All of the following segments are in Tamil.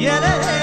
சரிடா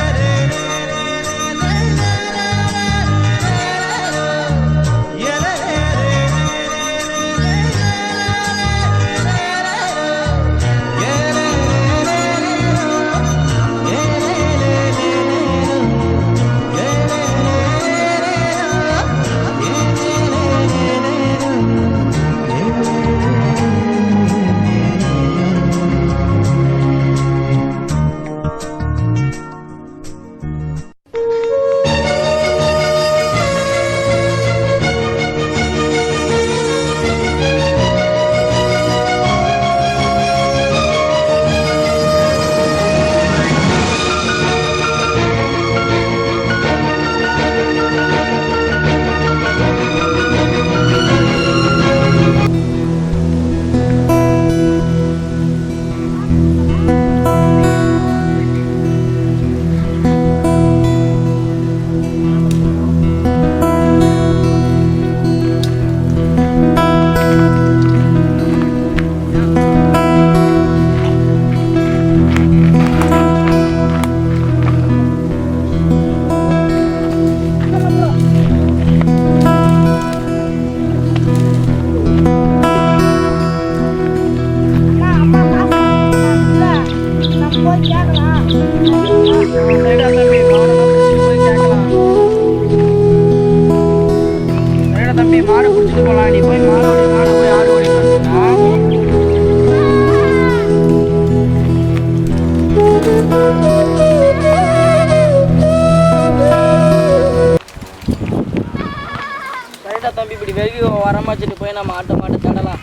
வெகு வரமாச்சிட்டு போய் நம்ம ஆட்டை மாட்டை தடலாம்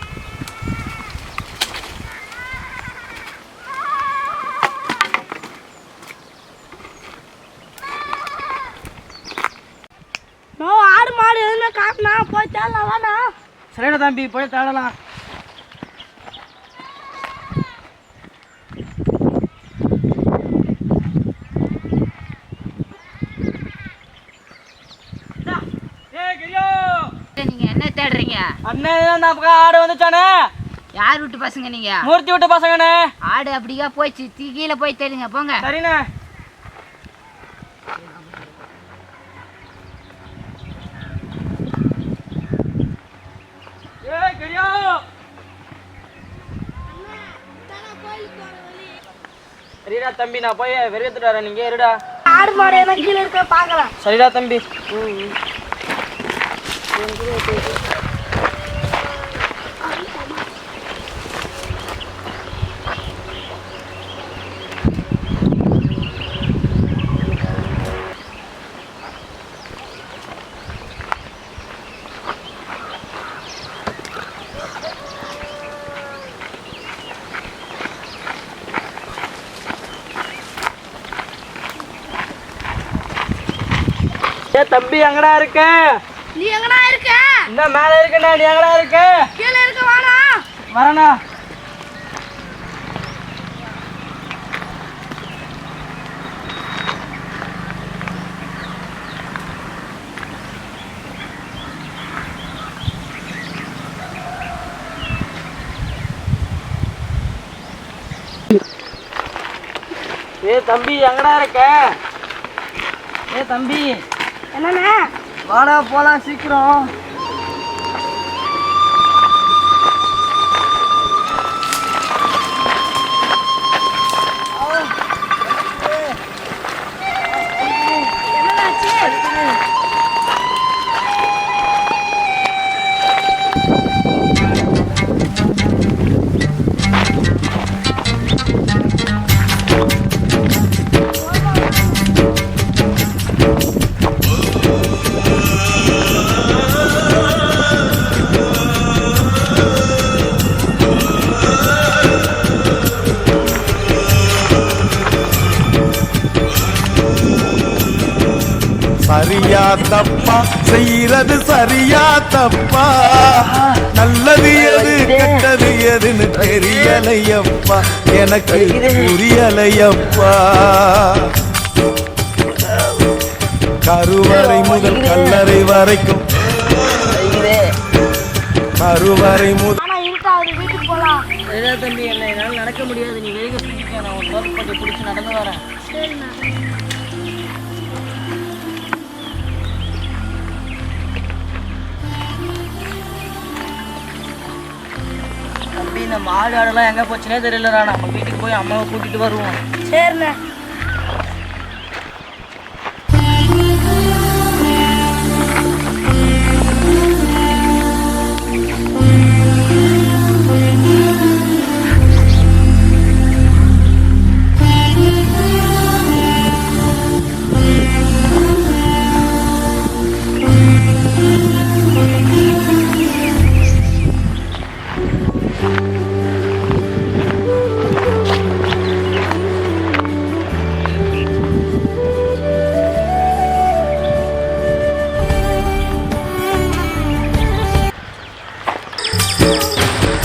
நான் ஆடு மாடு எதுவுமே காட்டினா போய் தேடலாம் வாண்ணா சரிடா தம்பி போய் தடலாம் நீங்க என்ன தேடுறீங்க? அண்ணன் தான் ஆடு வந்துச்சானே? யார் வீட்டு பசங்க நீங்க? மூர்த்தி விட்டு பசங்கண்ணே. ஆடு அப்படியா போச்சு. தீ- கீழே போய் தேடுங்க போங்க. சரிண்ணே. சரிடா தம்பி நான் போய் வெறியத்துட்டு வரேன். நீங்க இருடா. ஆடு மாடு என்ன கீழே இருக்க பார்க்கலாம். சரிடா தம்பி. ஏ தம்பி எங்கடா இருக்க நீ எங்கடா இருக்க? இந்த மேல இருக்கண்ணா நீ எங்கடா இருக்க? கீழே இருக்க வாடா. வரண்ணா ஏ தம்பி எங்கடா இருக்க? ஏ தம்பி. என்னண்ணே? வாடா போலாம் சீக்கிரம். தப்பா செய்யறது சரியா தப்பா? நல்லது எது கெட்டது எதுன்னு தெரியலையப்பா. எனக்கு புரியலையப்பா. கருவறை முதல் கல்லறை வரைக்கும். கருவறை முதல் சரிடா தம்பி என்ன என்னால் நடக்க முடியாது. நீ வெளியே பண்ணி பிடிச்சி நடந்து வரேன். தம்பி இந்த மாடு ஆடெல்லாம் எங்கே போச்சுனே தெரியலடா. நம்ம வீட்டுக்கு போய் அம்மாவை கூட்டிகிட்டு வருவோம். சரிண்ணே.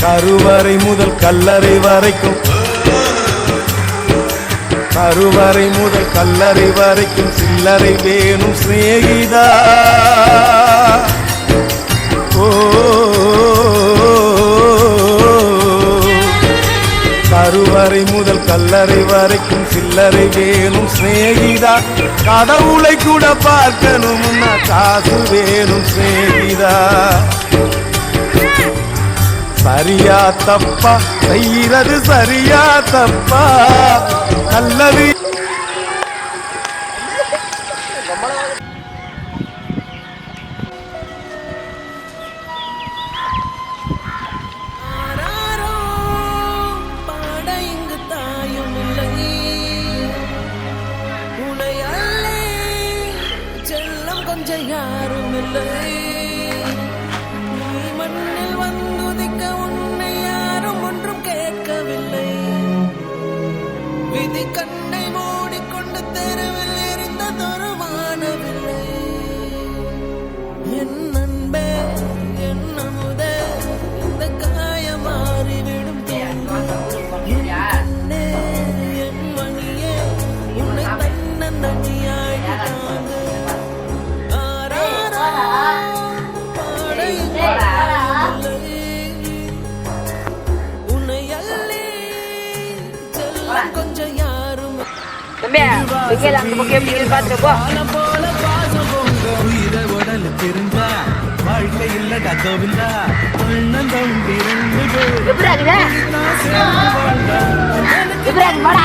கருவறை முதல் கல்லறை வரைக்கும். கருவறை முதல் கல்லறை வரைக்கும் சில்லறை வேணும் சிநேகிதா. ஓ கருவறை முதல் கல்லறை வரைக்கும் சில்லறை வேணும் சிநேகிதா. கடவுளை கூட பார்க்கணும்னா காசு வேணும் சிநேகிதா. சரியா தப்பா? செய்யறது சரியா தப்பா? நல்லது போடா.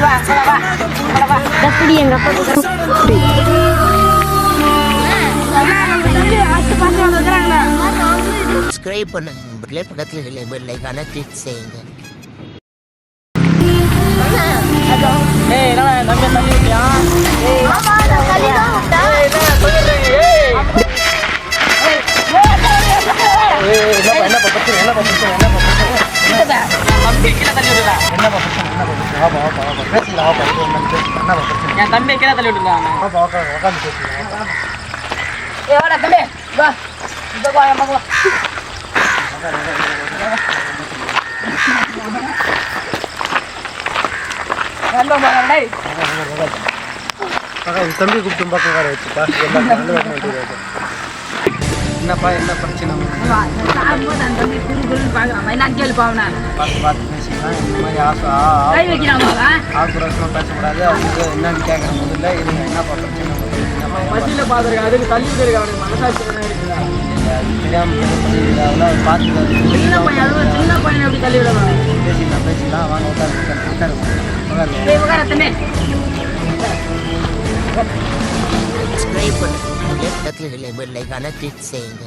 வா போடா வா எப்படி எங்க அப்பா தம்பி பண்ணுங்க. ஏய் என்னடா என் தம்பி தள்ளி விட்டியா? ஏய். ஆமா நான் தள்ளி தான் விட்டேன் ஏய், என்ன சொல்லிடுறீங்க ஏய் ஏய் என்னப்பா என்ன பிரச்சனை என்ன பிரச்சனை என்ன பிரச்சனை என் தம்பி கீழே தள்ளி விட்டுடா என்னப்பா பிரச்சனை என்னப்பா பிரச்சனை வாப்பா வாப்பா வாப்பா பேசல வாப்பா இது என்னன்னு என்ன என்னப்பா என் தம்பி கீழே தள்ளி விட்டுருக்காங்க வாப்பா உட்காந்து உட்காந்து பேசுங்க ஏய் வாடா தம்பி வா. இந்த வா என் மகன் என்ன தம்பி கூப்பிட்டு பக்கம் வர வச்சுப்பா. என்னப்பா என்ன பிரச்சனை? பார்த்து பார்த்து பேசிக்கலாம். இந்த மாதிரி ஆசை கை வைக்கிறான் அவன் ஆக்ரோஷமாக பேசக்கூடாது. அவங்க என்னன்னு கேட்குற முதல்ல இது என்னப்பா பிரச்சனை? பஸ்ஸில் பார்த்துருக்கேன் அதுக்கு தள்ளி விட்டுருக்காங்க மனசாட்சி என்ன இருக்குதா தெரியாமல் பார்த்து சின்ன பையன் அதுவும் சின்ன பையனை தள்ளி பேசிக்கலாம் பேசிக்கலாம். வாங்க உட்காரு சப்ஸ்கிரைப் பண்ணுங்க பக்கத்தில் பெல் ஐக்கான கிளிக் செய்யுங்க.